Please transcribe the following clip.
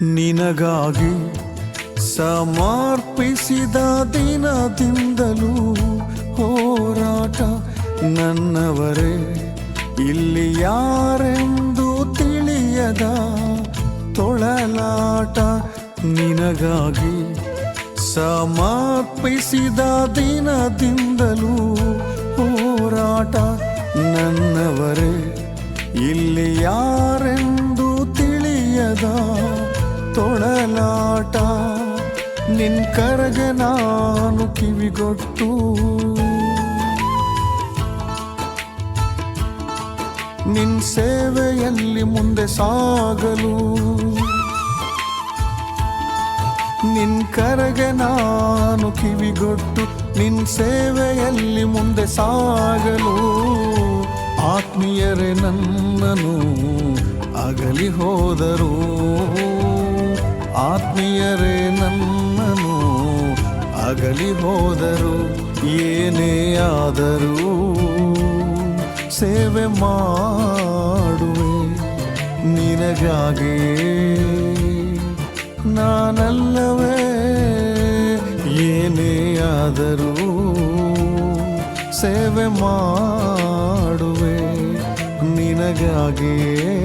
ನಿನಗಾಗಿ ಸಮರ್ಪಿಸಿದ ದಿನದಿಂದಲೂ ಹೋರಾಟ ನನ್ನವರೇ, ಇಲ್ಲಿ ಯಾರೆಂದು ತಿಳಿಯದ ತೊಳಲಾಟ ನಿನಗಾಗಿ ಸಮರ್ಪಿಸಿದ ದಿನದಿಂದಲೂ ಹೋರಾಟ ನನ್ನವರೇ, ಇಲ್ಲಿ ಯಾರೆಂದು ತೊಳಲಾಟ ನಿನ್ ಕರಗೆ ನಾನು ಕಿವಿಗೊಟ್ಟು. ನಿನ್ ಸೇವೆಯಲ್ಲಿ ಮುಂದೆ ಸಾಗಲು. ನಿನ್ ಕರಗೆ ನಾನು ಕಿವಿಗೊಟ್ಟು, ನಿನ್ ಸೇವೆಯಲ್ಲಿ ಮುಂದೆ ಸಾಗಲು. ಆತ್ಮೀಯರೇ ನನ್ನನು ಅಗಲಿ ಹೋದರು. ಆತ್ಮೀಯರೇ ನನ್ನನು ಅಗಲಿ ಹೋದರು, ಏನೇ ಆದರೂ ಸೇವೆ ಮಾಡುವೆ ನಿನಗಾಗಿ. ನಾನಲ್ಲವೇ, ಏನೇ ಆದರೂ ಸೇವೆ ಮಾಡುವೆ ನಿನಗಾಗಿಯೇ